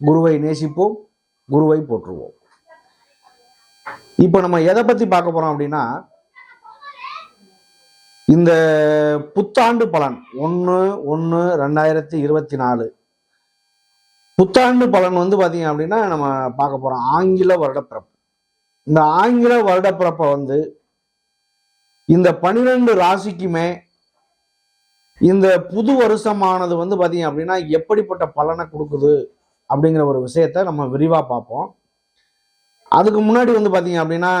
குருவை நேசிப்போம் குருவை போற்றுவோம். இப்போ நம்ம எதை பத்தி பார்க்க போறோம் அப்படின்னா இந்த புத்தாண்டு பலன் ஒன்று ஒன்று ரெண்டாயிரத்தி இருபத்தி நாலு புத்தாண்டு பலன் வந்து பார்த்தீங்க அப்படின்னா நம்ம பார்க்க போறோம் ஆங்கில வருடப்பிறப்பு. இந்த ஆங்கில வருடப்பிறப்பை வந்து இந்த பனிரெண்டு ராசிக்குமே இந்த புது வருஷமானது வந்து பார்த்தீங்க அப்படின்னா எப்படிப்பட்ட பலனை கொடுக்குது? அப்படிங்கிற ஒரு விஷயத்த நம்ம விரிவாக பார்ப்போம். அதுக்கு முன்னாடி வந்து பார்த்தீங்க அப்படின்னா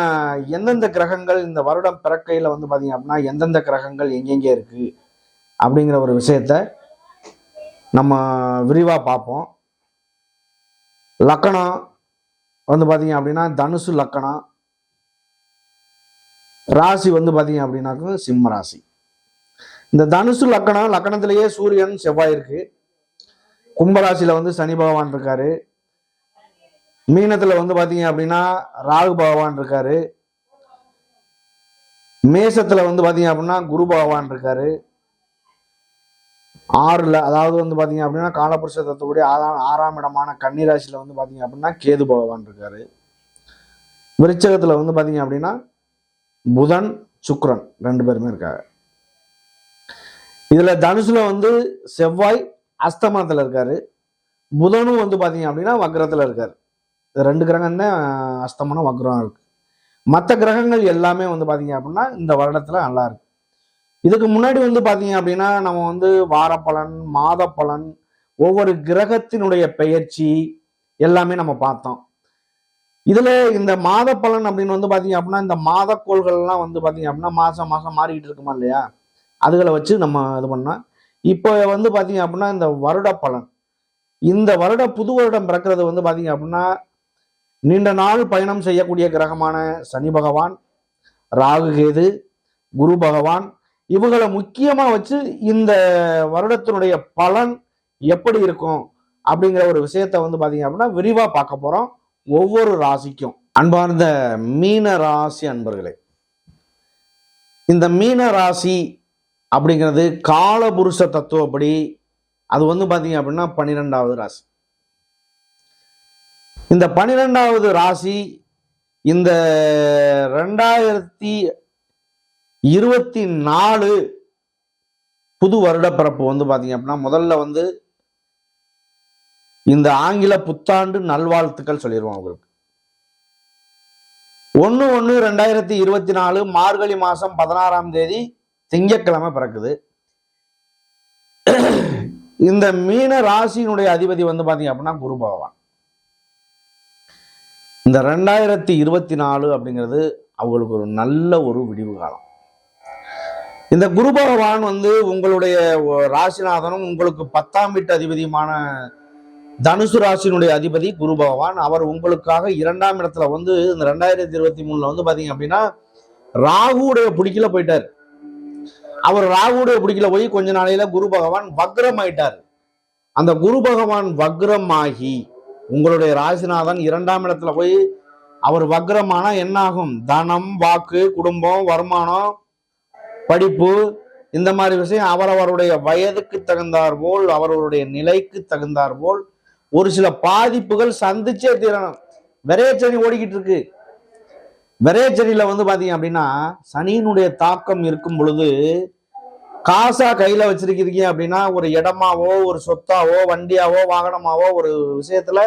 எந்தெந்த கிரகங்கள் இந்த வருடம் பிறக்கையில் வந்து பார்த்தீங்க அப்படின்னா எந்தெந்த கிரகங்கள் எங்கெங்கே இருக்குது அப்படிங்கிற ஒரு விஷயத்த நம்ம விரிவாக பார்ப்போம். லக்கணம் வந்து பார்த்தீங்க அப்படின்னா தனுசு லக்கணம். ராசி வந்து பார்த்தீங்க அப்படின்னாக்க சிம்ம ராசி. இந்த தனுசு லக்கணம் லக்கணத்திலேயே சூரியன் செவ்வாய் இருக்குது கும்பராசியில் வந்து சனி பகவான் இருக்காரு. மீனத்தில் வந்து பார்த்தீங்க அப்படின்னா ராகு பகவான் இருக்காரு. மேசத்தில் வந்து பார்த்தீங்க அப்படின்னா குரு பகவான் இருக்காரு. ஆறில் அதாவது வந்து பார்த்தீங்க அப்படின்னா காலபுருஷ ஆறாம் ஆறாம் இடமான கன்னிராசியில் வந்து பார்த்தீங்க அப்படின்னா கேது பகவான் இருக்காரு. விருச்சகத்தில் வந்து பார்த்தீங்க அப்படின்னா புதன் சுக்ரன் ரெண்டு பேருமே இருக்காங்க. இதில் தனுசில் வந்து செவ்வாய் அஸ்தமனத்தில் இருக்காரு. புதனும் வந்து பார்த்தீங்க அப்படின்னா வக்ரத்தில் இருக்காரு. ரெண்டு கிரகம் தான் அஸ்தமனம் வக்ரம் இருக்கு. மற்ற கிரகங்கள் எல்லாமே வந்து பார்த்தீங்க அப்படின்னா இந்த வருடத்தில் நல்லா இருக்கு. இதுக்கு முன்னாடி வந்து பார்த்தீங்க அப்படின்னா நம்ம வந்து வாரப்பலன் மாதப்பலன் ஒவ்வொரு கிரகத்தினுடைய பெயர்ச்சி எல்லாமே நம்ம பார்த்தோம். இதில் இந்த மாத பலன் அப்படின்னு வந்து பார்த்தீங்க அப்படின்னா இந்த மாதக்கோள்கள்லாம் வந்து பார்த்தீங்க அப்படின்னா மாதம் மாதம் மாறிக்கிட்டு இருக்குமா இல்லையா? அதுகளை வச்சு நம்ம இது பண்ணோம் இப்போ வந்து பார்த்தீங்க அப்படின்னா இந்த வருட பலன். இந்த வருட புது வருடம் பிறக்கிறது வந்து பார்த்தீங்க அப்படின்னா நீண்ட நாள் பயணம் செய்யக்கூடிய கிரகமான சனி பகவான் ராகு கேது குரு பகவான் இவங்களை முக்கியமாக வச்சு இந்த வருடத்தினுடைய பலன் எப்படி இருக்கும் அப்படிங்கிற ஒரு விஷயத்த வந்து பார்த்தீங்க அப்படின்னா விரிவாக பார்க்க போகிறோம் ஒவ்வொரு ராசிக்கும். அன்பார்ந்த மீன ராசி அன்பர்களே இந்த மீன ராசி அப்படிங்கிறது காலபுருஷ தத்துவப்படி அது வந்து பார்த்தீங்க அப்படின்னா பன்னிரெண்டாவது ராசி. இந்த பன்னிரெண்டாவது ராசி இந்த ரெண்டாயிரத்தி இருபத்தி நாலு புது வருடப்பிறப்பு வந்து பார்த்தீங்க அப்படின்னா முதல்ல வந்து இந்த ஆங்கில புத்தாண்டு நல்வாழ்த்துக்கள் சொல்லிடுவோம் அவங்களுக்கு. ஒன்று ஒன்று ரெண்டாயிரத்தி இருபத்தி நாலு மார்கழி மாதம் பதினாறாம் தேதி திங்கட்கிழமை பிறக்குது. இந்த மீன ராசியினுடைய அதிபதி வந்து பாத்தீங்க அப்படின்னா குரு பகவான். இந்த ரெண்டாயிரத்தி இருபத்தி நாலு அப்படிங்கிறது அவங்களுக்கு ஒரு நல்ல ஒரு விடிவு காலம். இந்த குரு பகவான் வந்து உங்களுடைய ராசிநாதனும் உங்களுக்கு பத்தாம் வீட்டு அதிபதியுமான தனுசு ராசியினுடைய அதிபதி குரு பகவான். அவர் உங்களுக்காக இரண்டாம் இடத்துல வந்து இந்த ரெண்டாயிரத்தி இருபத்தி மூணுல வந்து பாத்தீங்க அப்படின்னா ராகுடைய பிடிக்கல போயிட்டார். அவர் ராகுடைய பிடிக்கல போய் கொஞ்ச நாளையில குரு பகவான் வக்ரம் ஆயிட்டார் அந்த குரு பகவான் வக்ரம் ஆகி உங்களுடைய ராசிநாதன் இரண்டாம் இடத்துல போய் அவர் வக்ரமானா என்ன ஆகும் தனம் வாக்கு குடும்பம் வருமானம் படிப்பு இந்த மாதிரி விஷயம் அவரவருடைய வயதுக்கு தகுந்தார் போல் அவரவருடைய நிலைக்கு தகுந்தார் போல் ஒரு சில பாதிப்புகள் சந்திச்சே தீரணும். விரையச்சனி ஓடிக்கிட்டு இருக்கு. விரையச்சனியில வந்து பார்த்தீங்க அப்படின்னா சனியினுடைய தாக்கம் இருக்கும் பொழுது காசா கையில் வச்சிருக்கிறீங்க அப்படின்னா ஒரு இடமாவோ ஒரு சொத்தாவோ வண்டியாவோ வாகனமாவோ ஒரு விஷயத்துல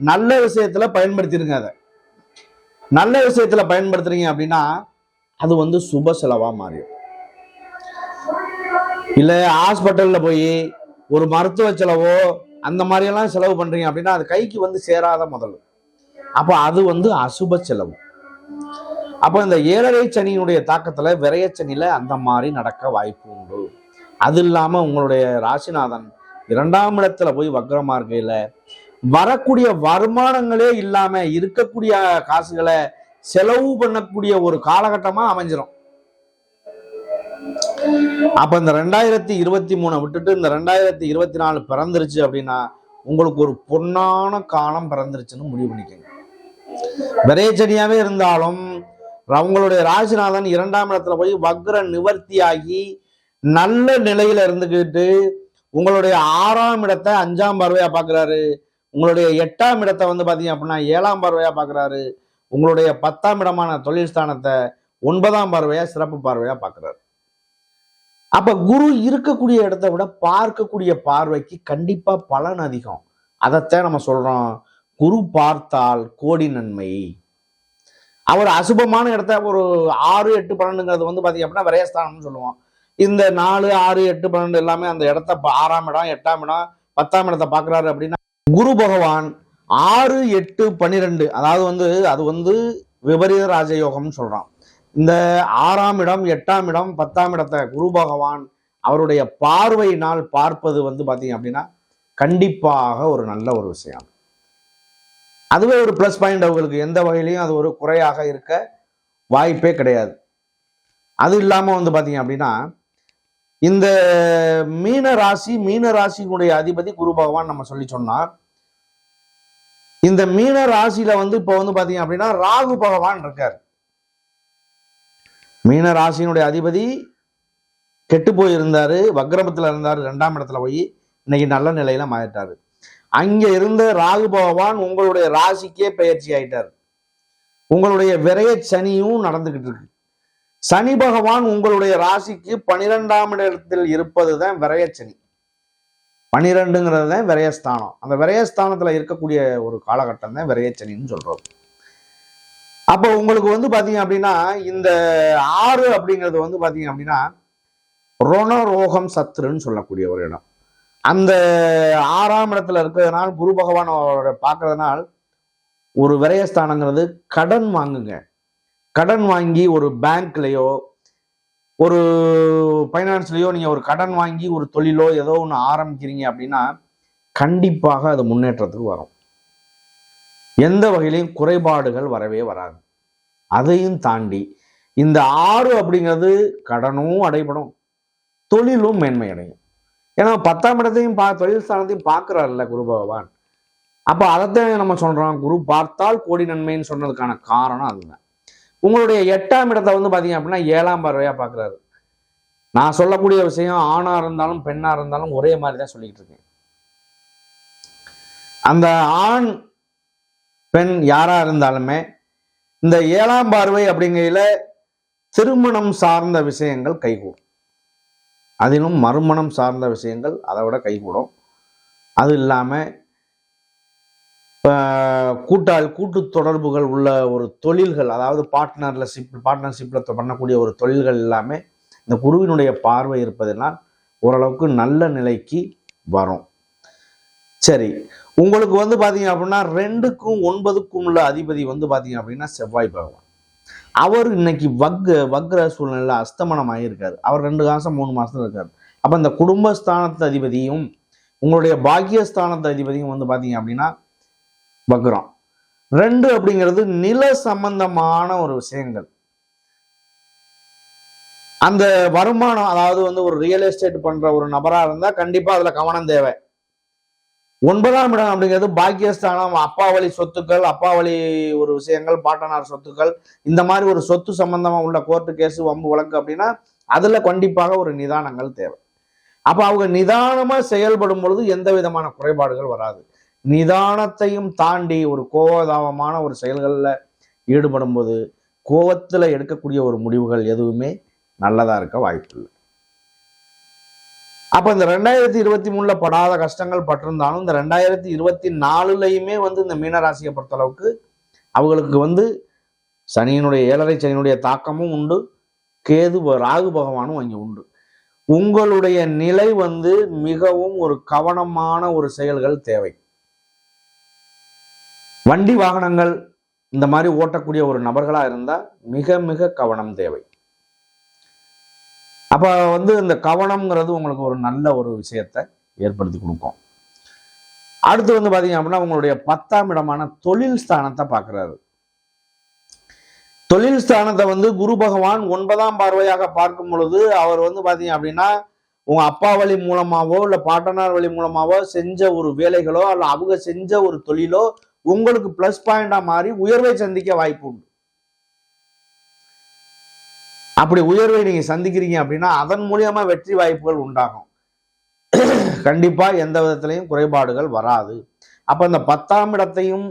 நல்ல விஷயத்துல பயன்படுத்திருங்க அதை. நல்ல விஷயத்துல பயன்படுத்துறீங்க அப்படின்னா அது வந்து சுப செலவா மாறிடும். இல்லை ஹாஸ்பிட்டலில் போய் ஒரு மருத்துவ செலவோ அந்த மாதிரியெல்லாம் செலவு பண்ணுறீங்க அப்படின்னா அது கைக்கு வந்து சேராத முதல்ல அப்போ அது வந்து அசுப செலவு. அப்போ இந்த ஏழரை சனியினுடைய தாக்கத்தில் விரைய சனியில் அந்த மாதிரி நடக்க வாய்ப்பு உண்டு. அது இல்லாமல் உங்களுடைய ராசிநாதன் இரண்டாம் இடத்துல போய் வக்ரமாக இருக்கையில் வரக்கூடிய வருமானங்களே இல்லாமல் இருக்கக்கூடிய காசுகளை செலவு பண்ணக்கூடிய ஒரு காலகட்டமாக அமைஞ்சிடும் அப்ப இந்த ரெண்டாயிரத்தி இருபத்தி மூணை விட்டுட்டு இந்த ரெண்டாயிரத்தி இருபத்தி நாலு பிறந்துருச்சு அப்படின்னா உங்களுக்கு ஒரு பொன்னான காலம் பிறந்துருச்சுன்னு முடிவு பண்ணிக்கோங்க. விரைச்சனியாவே இருந்தாலும் அவங்களுடைய ராசிநாதன் இரண்டாம் இடத்துல போய் வக்ர நிவர்த்தியாகி நல்ல நிலையில இருந்துக்கிட்டு உங்களுடைய ஆறாம் இடத்தை அஞ்சாம் பார்வையா பாக்குறாரு. உங்களுடைய எட்டாம் இடத்தை வந்து பாத்தீங்க அப்படின்னா ஏழாம் பார்வையா பாக்குறாரு. உங்களுடைய பத்தாம் இடமான தொழில் ஸ்தானத்தை ஒன்பதாம் பார்வையா சிறப்பு பார்வையா பாக்குறாரு. அப்ப குரு இருக்கக்கூடிய இடத்த விட பார்க்கக்கூடிய பார்வைக்கு கண்டிப்பா பலன் அதிகம். அதைத்தான் நம்ம சொல்றோம். குரு பார்த்தால் கோடி நன்மை. அவர் அசுபமான இடத்த ஒரு ஆறு எட்டு பன்னெண்டுங்கிறது வந்து பார்த்தீங்க அப்படின்னா விரயஸ்தானம்னு சொல்லுவோம். இந்த நாலு ஆறு எட்டு பன்னெண்டு எல்லாமே அந்த இடத்த ஆறாம் இடம் எட்டாம் இடம் பத்தாம் இடத்தை பார்க்குறாரு அப்படின்னா குரு பகவான் ஆறு எட்டு பன்னிரெண்டு அதாவது வந்து அது வந்து விபரீத ராஜயோகம்னு சொல்கிறான் இந்த ஆறாம் இடம் எட்டாம் இடம் பத்தாம் இடத்தை குரு பகவான் அவருடைய பார்வையினால் பார்ப்பது வந்து பார்த்தீங்க அப்படின்னா கண்டிப்பாக ஒரு நல்ல ஒரு விஷயம். அதுவே ஒரு ப்ளஸ் பாயிண்ட் அவங்களுக்கு. எந்த வகையிலையும் அது ஒரு குறையாக இருக்க வாய்ப்பே கிடையாது. அது இல்லாமல் வந்து பார்த்தீங்க அப்படின்னா இந்த மீன ராசி மீன ராசியினுடைய அதிபதி குரு பகவான் நம்ம சொல்லி சொன்னார். இந்த மீன ராசியில வந்து இப்போ வந்து பார்த்தீங்க அப்படின்னா ராகு பகவான் இருக்கார். மீன ராசியினுடைய அதிபதி கெட்டு போயிருந்தாரு வக்ரமத்தில் இருந்தார் ரெண்டாம் இடத்துல போய் இன்னைக்கு நல்ல நிலையில மாறிட்டாரு. அங்க இருந்த ராகு பகவான் உங்களுடைய ராசிக்கே பயிற்சி ஆயிட்டார். உங்களுடைய விரைய சனியும் நடந்துகிட்டு இருக்கு. சனி பகவான் உங்களுடைய ராசிக்கு பனிரெண்டாம் இடத்தில் இருப்பது தான் விரயச்சனி பனிரெண்டுங்கிறது தான் விரயஸ்தானம் அந்த விரயஸ்தானத்துல இருக்கக்கூடிய ஒரு காலகட்டம் தான் விரையச்சனின்னு சொல்றோம். அப்போ உங்களுக்கு வந்து பார்த்தீங்க அப்படின்னா இந்த ஆறு அப்படிங்கிறது வந்து பார்த்தீங்க அப்படின்னா ரோணரோகம் சத்துருன்னு சொல்லக்கூடிய ஒரு இடம். அந்த ஆறாம் இடத்துல இருக்கிறதுனால குரு பகவான் அவரோட பார்க்கறதுனால ஒரு விரயஸ்தானங்கிறது கடன் வாங்குங்க. கடன் வாங்கி ஒரு பேங்க்லேயோ ஒரு ஃபைனான்ஸ்லேயோ நீங்கள் ஒரு கடன் வாங்கி ஒரு தொழிலோ ஏதோ ஒன்று ஆரம்பிக்கிறீங்க அப்படின்னா கண்டிப்பாக அது முன்னேற்றத்துக்கு வரும். எந்த வகையிலையும் குறைபாடுகள் வரவே வராது. அதையும் தாண்டி இந்த ஆறு அப்படிங்கிறது கடனும் அடைபடும் தொழிலும் மேன்மை அடையும் ஏன்னா பத்தாம் இடத்தையும் பா தொழில் ஸ்தானத்தையும் பார்க்குறாருல்ல குரு பகவான். அப்போ அதைத்தான் நம்ம சொல்கிறோம் குரு பார்த்தால் கோடி நன்மைன்னு சொன்னதுக்கான காரணம் அதுதான். உங்களுடைய எட்டாம் இடத்தை வந்து பார்த்தீங்க அப்படின்னா ஏழாம் பார்வையாக பார்க்குறாரு. நான் சொல்லக்கூடிய விஷயம் ஆணாக இருந்தாலும் பெண்ணாக இருந்தாலும் ஒரே மாதிரி தான் சொல்லிக்கிட்டு இருக்கேன். அந்த ஆண் பெண் யாராக இருந்தாலுமே இந்த ஏழாம் பார்வை அப்படிங்கையில் திருமணம் சார்ந்த விஷயங்கள் கைகூடும். அதிலும் மறுமணம் சார்ந்த விஷயங்கள் அதை விட கைகூடும். அது இல்லாமல் கூட்டாள் கூட்டு தொடர்புகள் உள்ள ஒரு தொழில்கள் அதாவது பார்ட்னரில் ஷிப் பார்ட்னர்ஷிப்பில் பண்ணக்கூடிய ஒரு தொழில்கள் எல்லாமே இந்த குருவினுடைய பார்வை இருப்பதனால் ஓரளவுக்கு நல்ல நிலைக்கு வரும். சரி உங்களுக்கு வந்து பார்த்தீங்க அப்படின்னா ரெண்டுக்கும் ஒன்பதுக்கும் உள்ள அதிபதி வந்து பார்த்தீங்க அப்படின்னா செவ்வாய் பகவான். அவர் இன்னைக்கு வக் வக்ர சூழ்நிலையில் அஸ்தமனம் ஆகியிருக்காரு அவர் ரெண்டு மாதம் மூணு மாதம் இருக்கார். அப்போ இந்த குடும்பஸ்தானத்து அதிபதியும் உங்களுடைய பாக்கியஸ்தானத்து அதிபதியும் வந்து பார்த்தீங்க அப்படின்னா வக்ரம். ரெண்டு அப்படிங்கிறது நில சம்பந்தமான ஒரு விஷயங்கள். அந்த வருமானம் அதாவது வந்து ஒரு ரியல் எஸ்டேட் பண்ற ஒரு நபரா இருந்தா கண்டிப்பா அதுல கவனம் தேவை. ஒன்பதாம் இடம் அப்படிங்கிறது பாக்கியஸ்தானம் அப்பா வழி சொத்துக்கள் அப்பா வழி ஒரு விஷயங்கள் பாட்டனார் சொத்துக்கள் இந்த மாதிரி ஒரு சொத்து சம்பந்தமா உள்ள கோர்ட்டு கேஸ் வம்பு வழக்கு அப்படின்னா அதுல கண்டிப்பாக ஒரு நிதானங்கள் தேவை. அப்ப அவங்க நிதானமா செயல்படும் பொழுது எந்த விதமான குறைபாடுகள் வராது. நிதானத்தையும் தாண்டி ஒரு கோபதாபமான ஒரு செயல்களில் ஈடுபடும் போது கோவத்தில் எடுக்கக்கூடிய ஒரு முடிவுகள் எதுவுமே நல்லதாக இருக்க வாய்ப்பு இல்லை அப்போ இந்த ரெண்டாயிரத்தி இருபத்தி மூணில் படாத கஷ்டங்கள் பட்டிருந்தாலும் இந்த ரெண்டாயிரத்தி இருபத்தி நாலுலையுமே வந்து இந்த மீனராசியை பொறுத்தளவுக்கு அவங்களுக்கு வந்து சனியினுடைய ஏழரை சனியினுடைய தாக்கமும் உண்டு. கேது ப- ராகு பகவானும் அங்கே உண்டு. உங்களுடைய நிலை வந்து மிகவும் ஒரு கவனமான ஒரு செயல்கள் தேவை. வண்டி வாகனங்கள் இந்த மாதிரி ஓட்டக்கூடிய ஒரு நபர்களாக இருந்தால் மிக மிக கவனம் தேவை. அப்போ வந்து இந்த கவனம்ங்கிறது உங்களுக்கு ஒரு நல்ல ஒரு விஷயத்தை ஏற்படுத்தி கொடுக்கும். அடுத்து வந்து பார்த்தீங்க அப்படின்னா உங்களுடைய பத்தாம் இடமான தொழில் ஸ்தானத்தை பார்க்குறாரு. தொழில் ஸ்தானத்தை வந்து குரு பகவான் ஒன்பதாம் பார்வையாக பார்க்கும் பொழுது அவர் வந்து பார்த்தீங்க அப்படின்னா உங்கள் அப்பா வழி மூலமாகவோ இல்லை பாட்டனார் வழி மூலமாகவோ செஞ்ச ஒரு வேலைகளோ அல்ல அவங்க செஞ்ச ஒரு தொழிலோ உங்களுக்கு ப்ளஸ் பாயிண்டாக மாறி உயர்வை சந்திக்க வாய்ப்பு உண்டு. அப்படி உயர்வை நீங்க சந்திக்கிறீங்க அப்படின்னா அதன் மூலியமா வெற்றி வாய்ப்புகள் உண்டாகும். கண்டிப்பா எந்த விதத்திலையும் குறைபாடுகள் வராது. அப்ப இந்த பத்தாம் இடத்தையும்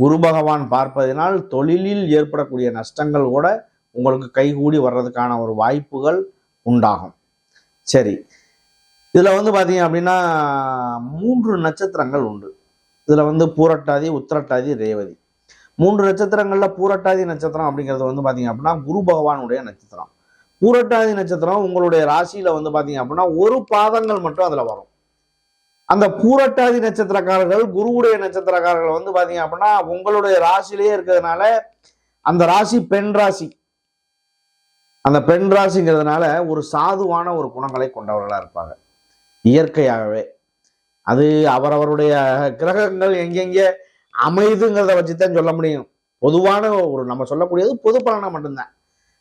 குரு பகவான் பார்ப்பதினால் தொழிலில் ஏற்படக்கூடிய நஷ்டங்கள் கூட உங்களுக்கு கைகூடி வர்றதுக்கான ஒரு வாய்ப்புகள் உண்டாகும். சரி. இதில் வந்து பார்த்தீங்க அப்படின்னா மூன்று நட்சத்திரங்கள் உண்டு. இதில் வந்து பூரட்டாதி உத்திரட்டாதி ரேவதி. மூன்று நட்சத்திரங்கள்ல பூரட்டாதி நட்சத்திரம் அப்படிங்கிறது வந்து பார்த்தீங்க அப்படின்னா குரு பகவானுடைய நட்சத்திரம். பூரட்டாதி நட்சத்திரம் உங்களுடைய ராசியில வந்து பாத்தீங்க அப்படின்னா ஒரு பாதங்கள் மட்டும் அதுல வரும். அந்த பூரட்டாதி நட்சத்திரக்காரர்கள் குருவுடைய நட்சத்திரக்காரர்கள் வந்து பாத்தீங்க அப்படின்னா உங்களுடைய ராசியிலேயே இருக்கிறதுனால அந்த ராசி பெண் ராசி. அந்த பெண் ராசிங்கிறதுனால ஒரு சாதுவான ஒரு குணங்களை கொண்டவர்களா இருப்பாங்க. இயற்கையாகவே. அது அவரவருடைய கிரகங்கள் எங்கெங்கே அமைதுங்கிறத வச்சுதான் சொல்ல முடியும். பொதுவான ஒரு நம்ம சொல்லக்கூடியது பொது பலனை மட்டும்தான்.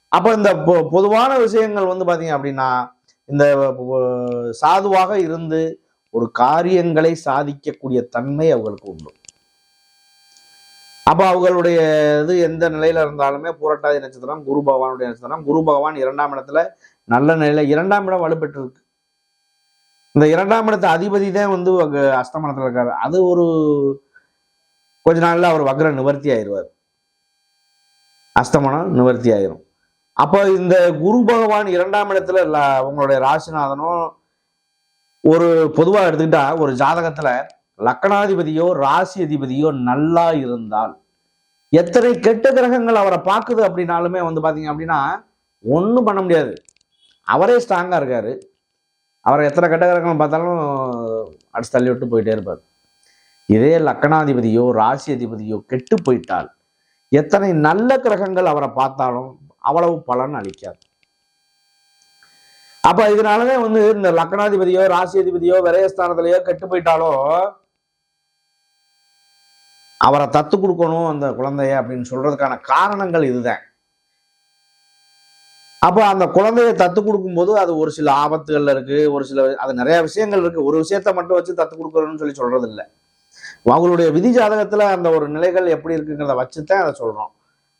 அப்போ இந்த பொ- பொதுவான விஷயங்கள் வந்து பாத்தீங்க அப்படின்னா இந்த சாதுவாக இருந்து ஒரு காரியங்களை சாதிக்கக்கூடிய தன்மை அவங்களுக்கு உண்டு. அப்போ அவங்களுடைய இது எந்த நிலையில இருந்தாலுமே பூரட்டாதி நட்சத்திரம் குரு பகவானுடைய நட்சத்திரம். குரு பகவான் இரண்டாம் இடத்துல நல்ல நிலையில இரண்டாம் இடம் வலுப்பெற்று இருக்கு இந்த இரண்டாம் இடத்து அதிபதி தான் வந்து அஸ்தமனத்தில் அஸ்தமனத்துல இருக்காரு. அது ஒரு கொஞ்ச நாள்ல அவர் வக்ர நிவர்த்தி ஆயிடுவார் அஸ்தமனம் நிவர்த்தி ஆயிரும். அப்போ இந்த குரு பகவான் இரண்டாம் இடத்துல ல- உங்களுடைய ராசிநாதனும் ஒரு பொதுவாக எடுத்துக்கிட்டா ஒரு ஜாதகத்துல லக்கணாதிபதியோ ராசி அதிபதியோ நல்லா இருந்தால் எத்தனை கெட்ட கிரகங்கள் அவரை பார்க்குது அப்படின்னாலுமே வந்து பார்த்தீங்க அப்படின்னா ஒன்றும் பண்ண முடியாது. அவரே ஸ்ட்ராங்காக இருக்காரு. அவரை எத்தனை கெட்ட கிரகங்கள் பார்த்தாலும் அடிச்சு தள்ளி விட்டு போயிட்டே இருப்பார். இதே லக்கணாதிபதியோ ராசி அதிபதியோ கெட்டு போயிட்டால் எத்தனை நல்ல கிரகங்கள் அவரை பார்த்தாலும் அவ்வளவு பலன் அளிக்காது. அப்ப இதனாலதான் வந்து இந்த லக்கணாதிபதியோ ராசி அதிபதியோ விரயஸ்தானத்திலேயோ கெட்டு போயிட்டாலோ அவரை தத்து கொடுக்கணும் அந்த குழந்தைய அப்படின்னு சொல்றதுக்கான காரணங்கள் இதுதான். அப்போ அந்த குழந்தைய தத்து கொடுக்கும்போது அது ஒரு சில ஆபத்துகள்ல இருக்கு ஒரு சில அது நிறைய விஷயங்கள் இருக்கு. ஒரு விஷயத்த மட்டும் வச்சு தத்து கொடுக்கணும்னு சொல்லி சொல்றது இல்லை அவங்களுடைய விதி ஜாதகத்துல அந்த ஒரு நிலைகள் எப்படி இருக்குங்கிறத வச்சுதான் அதை சொல்றோம்.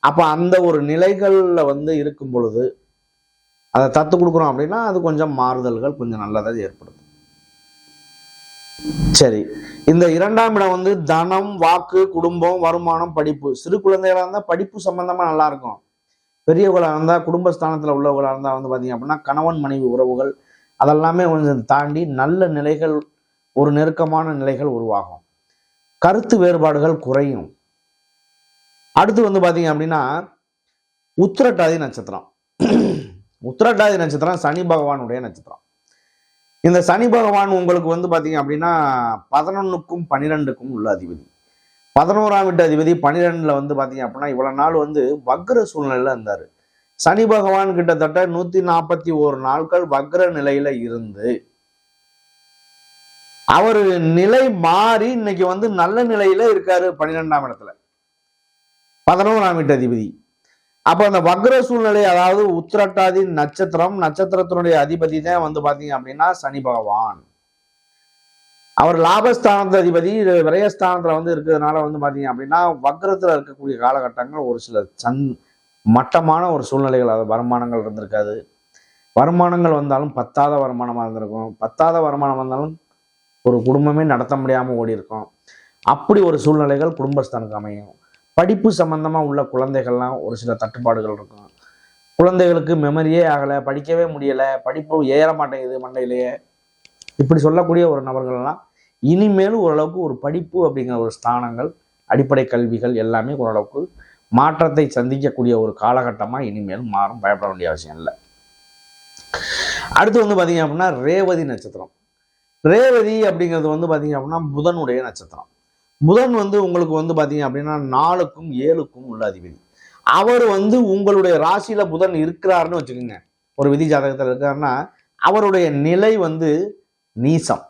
அப்ப அந்த ஒரு நிலைகள்ல வந்து இருக்கும் பொழுது அதை தத்து கொடுக்குறோம் அப்படின்னா அது கொஞ்சம் மாறுதல்கள் கொஞ்சம் நல்லதாக ஏற்படுது சரி இந்த இரண்டாம் இடம் வந்து தனம் வாக்கு குடும்பம் வருமானம் படிப்பு. சிறு குழந்தைகளாக இருந்தா படிப்பு சம்பந்தமா நல்லா இருக்கும். பெரியவர்களா இருந்தா குடும்பஸ்தானத்தில் உள்ளவர்களாக இருந்தா வந்து பாத்தீங்க அப்படின்னா கணவன் மனைவி உறவுகள் அதெல்லாமே கொஞ்சம் தாண்டி நல்ல நிலைகள் ஒரு நெருக்கமான நிலைகள் உருவாகும். கருத்து வேறுபாடுகள் குறையும். அடுத்து வந்து பார்த்தீங்க அப்படின்னா உத்திரட்டாதி நட்சத்திரம். உத்திரட்டாதி நட்சத்திரம் சனி பகவானுடைய நட்சத்திரம். இந்த சனி பகவான் உங்களுக்கு வந்து பார்த்தீங்க அப்படின்னா பதினொன்னுக்கும் பன்னிரெண்டுக்கும் உள்ள அதிபதி. பதினோராம் வீட்டு அதிபதி பன்னிரெண்டில் வந்து பார்த்தீங்க அப்படின்னா இவ்வளோ நாள் வந்து வக்ர சூழ்நிலையில் இருந்தார். சனி பகவான் கிட்டத்தட்ட நூற்றி நாற்பத்தி ஓரு நாட்கள் வக்ர நிலையில் இருந்து அவர் நிலை மாறி இன்னைக்கு வந்து நல்ல நிலையில இருக்காரு பன்னிரெண்டாம் இடத்துல. பதினோராம் வீட்டு அதிபதி. அப்போ அந்த வக்ர சூழ்நிலை அதாவது உத்திரட்டாதி நட்சத்திரம் நட்சத்திரத்தினுடைய அதிபதி தான் வந்து பார்த்தீங்க அப்படின்னா சனி பகவான். அவர் லாபஸ்தானத்து அதிபதி விரயஸ்தானத்தில் வந்து இருக்கிறதுனால வந்து பார்த்தீங்க அப்படின்னா வக்ரத்தில் இருக்கக்கூடிய காலகட்டங்கள் ஒரு சில சந் மட்டமான ஒரு சூழ்நிலைகள் அது வருமானங்கள் இருந்திருக்காது. வருமானங்கள் வந்தாலும் பத்தாத வருமானமாக இருந்திருக்கும். பத்தாத வருமானம் வந்தாலும் ஒரு குடும்பமே நடத்த முடியாமல் ஓடி இருக்கும் அப்படி ஒரு சூழ்நிலைகள் குடும்பஸ்தானுக்கு அமையும். படிப்பு சம்மந்தமாக உள்ள குழந்தைகள்லாம் ஒரு சில தட்டுப்பாடுகள் இருக்கும். குழந்தைகளுக்கு மெமரியே ஆகலை படிக்கவே முடியலை படிப்பு ஏற மாட்டேங்குது மண்டையிலேயே. இப்படி சொல்லக்கூடிய ஒரு நபர்கள்லாம் இனிமேலும் ஓரளவுக்கு ஒரு படிப்பு அப்படிங்கிற ஒரு ஸ்தானங்கள் அடிப்படை கல்விகள் எல்லாமே ஓரளவுக்கு மாற்றத்தை சந்திக்கக்கூடிய ஒரு காலகட்டமாக இனிமேல் மாறும். பயப்பட வேண்டிய அவசியம் இல்லை. அடுத்து வந்து பார்த்தீங்க அப்படின்னா ரேவதி நட்சத்திரம். ரேவதி அப்படிங்கிறது வந்து பார்த்தீங்க அப்படின்னா புதனுடைய நட்சத்திரம். புதன் வந்து உங்களுக்கு வந்து பார்த்தீங்க அப்படின்னா நாலுக்கும் ஏழுக்கும் உள்ள அதிபதி. அவர் வந்து உங்களுடைய ராசியில் புதன் இருக்கிறாருன்னு வச்சுக்கோங்க. ஒரு விதி ஜாதகத்தில் இருக்காருன்னா அவருடைய நிலை வந்து நீசம்.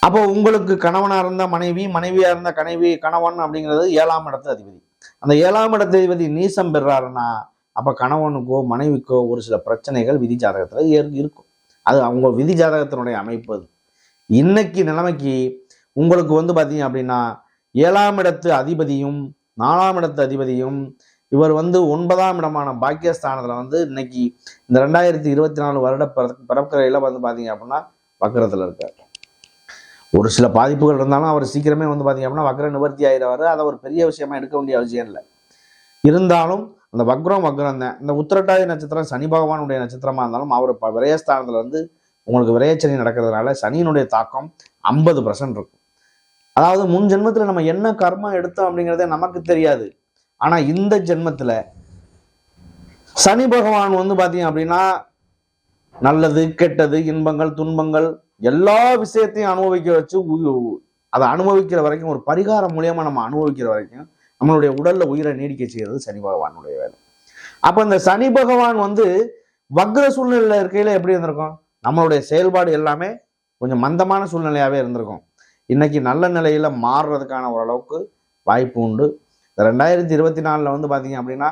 அப்போ உங்களுக்கு கணவனாக இருந்த மனைவி மனைவியாக இருந்த கனைவி கணவன் அப்படிங்கிறது ஏழாம் இடத்து அதிபதி. அந்த ஏழாம் இடத்து அதிபதி நீசம் பெறாருன்னா அப்போ கணவனுக்கோ மனைவிக்கோ ஒரு சில பிரச்சனைகள் விதி ஜாதகத்தில் ஏற்- இருக்கும். அது அவங்க விதி ஜாதகத்தினுடைய அமைப்பு அது. இன்னைக்கு நிலைமைக்கு உங்களுக்கு வந்து பார்த்தீங்க அப்படின்னா ஏழாம் இடத்து அதிபதியும் நாலாம் இடத்து அதிபதியும் இவர் வந்து ஒன்பதாம் இடமான பாக்கியஸ்தானத்தில் வந்து இன்னைக்கு இந்த ரெண்டாயிரத்தி இருபத்தி நாலு வருட பிற- பிறக்கறையில வந்து பார்த்தீங்க அப்படின்னா வக்கரத்தில் இருக்கார். ஒரு சில பாதிப்புகள் இருந்தாலும் அவர் சீக்கிரமே வந்து பார்த்தீங்க அப்படின்னா வக்கர நிவர்த்தி ஆயிடுவாரு. அதை ஒரு பெரிய விஷயமா எடுக்க வேண்டிய அவசியம் இல்லை. இருந்தாலும் அந்த வக்ரம் வக்ரம் தான். இந்த உத்திரட்டாதி நட்சத்திரம் சனி பகவானுடைய நட்சத்திரமா இருந்தாலும் அவர் இப்போ விரயஸ்தானத்துல வந்து உங்களுக்கு விரயச்சனி நடக்கிறதுனால சனியினுடைய தாக்கம் ஐம்பது பர்சன்ட் இருக்கும். அதாவது முன் ஜென்மத்தில் நம்ம என்ன கர்மம் எடுத்தோம் அப்படிங்கிறதே நமக்கு தெரியாது. ஆனால் இந்த ஜென்மத்தில் சனி பகவான் வந்து பார்த்தீங்க அப்படின்னா நல்லது கெட்டது இன்பங்கள் துன்பங்கள் எல்லா விஷயத்தையும் அனுபவிக்க வச்சு உ- அதை அனுபவிக்கிற வரைக்கும் ஒரு பரிகாரம் மூலியமாக நம்ம அனுபவிக்கிற வரைக்கும் நம்மளுடைய உடல்ல உயிரை நீடிக்க செய்யறது சனி பகவானுடைய வேலை. அப்ப இந்த சனி பகவான் வந்து வக்ர சூழ்நிலையில இருக்கையில எப்படி இருந்திருக்கும்? நம்மளுடைய செயல்பாடு எல்லாமே கொஞ்சம் மந்தமான சூழ்நிலையாவே இருந்திருக்கும். இன்னைக்கு நல்ல நிலையில மாறுறதுக்கான ஓரளவுக்கு வாய்ப்பு உண்டு. இந்த ரெண்டாயிரத்தி இருபத்தி நாலுல வந்து பாத்தீங்க அப்படின்னா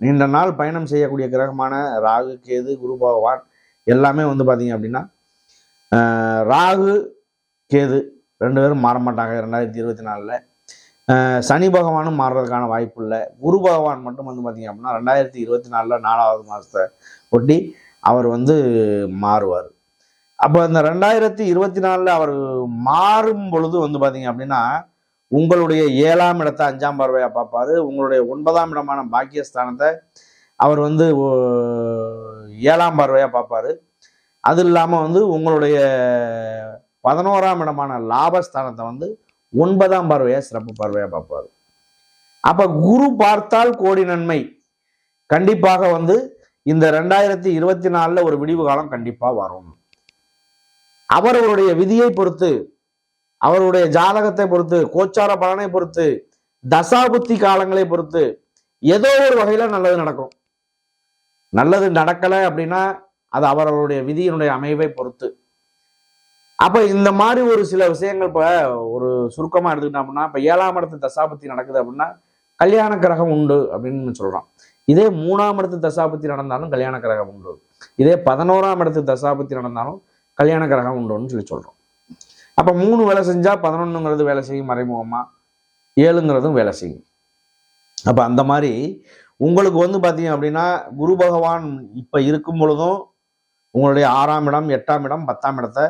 நீண்ட நாள் பயணம் செய்யக்கூடிய கிரகமான ராகு கேது குரு பகவான் எல்லாமே வந்து பாத்தீங்க அப்படின்னா ராகு கேது ரெண்டு பேரும் மாற மாட்டாங்க ரெண்டாயிரத்தி இருபத்தி நாலில் சனி பகவானும் மாறுறதுக்கான வாய்ப்பு இல்லை. குரு பகவான் மட்டும் வந்து பார்த்தீங்க அப்படின்னா ரெண்டாயிரத்தி இருபத்தி நாலில் நாலாவது மாதத்தை ஒட்டி அவர் வந்து மாறுவார். அப்போ இந்த ரெண்டாயிரத்தி இருபத்தி நாலில் அவர் மாறும் பொழுது வந்து பார்த்தீங்க அப்படின்னா உங்களுடைய ஏழாம் இடத்தை அஞ்சாம் பார்வையாக பார்ப்பாரு. உங்களுடைய ஒன்பதாம் இடமான பாக்கியஸ்தானத்தை அவர் வந்து ஏழாம் பார்வையாக பார்ப்பாரு. அது இல்லாமல் வந்து உங்களுடைய பதினோராம் இடமான லாபஸ்தானத்தை வந்து ஒன்பதாம் பார்வையா சிறப்பு பார்வையா பார்ப்பார். அப்ப குரு பார்த்தால் கோடி நன்மை. கண்டிப்பாக வந்து இந்த ரெண்டாயிரத்தி இருபத்தி நாலுல ஒரு விடிவு காலம் கண்டிப்பா வரும். அவரவருடைய விதியை பொறுத்து அவருடைய ஜாதகத்தை பொறுத்து கோச்சார பலனை பொறுத்து தசாபுத்தி காலங்களை பொறுத்து ஏதோ ஒரு வகையில நல்லது நடக்கும். நல்லது நடக்கலை அப்படின்னா அது அவரவருடைய விதியினுடைய அமைவை பொறுத்து. அப்போ இந்த மாதிரி ஒரு சில விஷயங்கள் இப்போ ஒரு சுருக்கமா எடுத்துக்கிட்டோம்னா இப்போ ஏழாம் இடத்து தசாபத்தி நடக்குது அப்படின்னா கல்யாண கிரகம் உண்டு அப்படின்னு சொல்கிறோம் இதே மூணாம் இடத்து தசாபத்தி நடந்தாலும் கல்யாண கிரகம் உண்டு. இதே பதினோராம் இடத்து தசாபத்தி நடந்தாலும் கல்யாண கிரகம் உண்டுன்னு சொல்லி சொல்கிறோம் அப்போ மூணு வேலை செஞ்சால் பதினொன்னுங்கிறது வேலை செய்யும் மறைமுகமாக ஏழுங்கிறதும் வேலை செய்யும். அப்போ அந்த மாதிரி உங்களுக்கு வந்து பார்த்தீங்க அப்படின்னா குரு பகவான் இப்போ இருக்கும் பொழுதும் உங்களுடைய ஆறாம் இடம் எட்டாம் இடம் பத்தாம் இடத்தை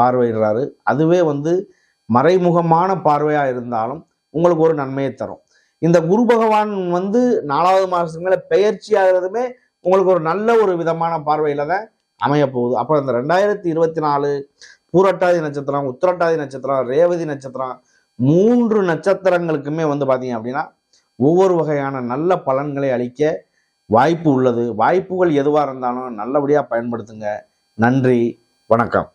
பார்வையிடுறாரு. அதுவே வந்து மறைமுகமான பார்வையாக இருந்தாலும் உங்களுக்கு ஒரு நன்மையை தரும். இந்த குரு பகவான் வந்து நாலாவது மாசத்துக்கு பெயர்ச்சி ஆகிறதுமே உங்களுக்கு ஒரு நல்ல ஒரு விதமான பார்வையில் தான் அமைய போகுது. அப்போ இந்த ரெண்டாயிரத்தி இருபத்தி நாலு பூரட்டாதி நட்சத்திரம் உத்திரட்டாதி நட்சத்திரம் ரேவதி நட்சத்திரம் மூன்று நட்சத்திரங்களுக்குமே வந்து பார்த்தீங்க அப்படின்னா ஒவ்வொரு வகையான நல்ல பலன்களை அளிக்க வாய்ப்பு உள்ளது. வாய்ப்புகள் எதுவாக இருந்தாலும் நல்லபடியாக பயன்படுத்துங்க. நன்றி. வணக்கம்.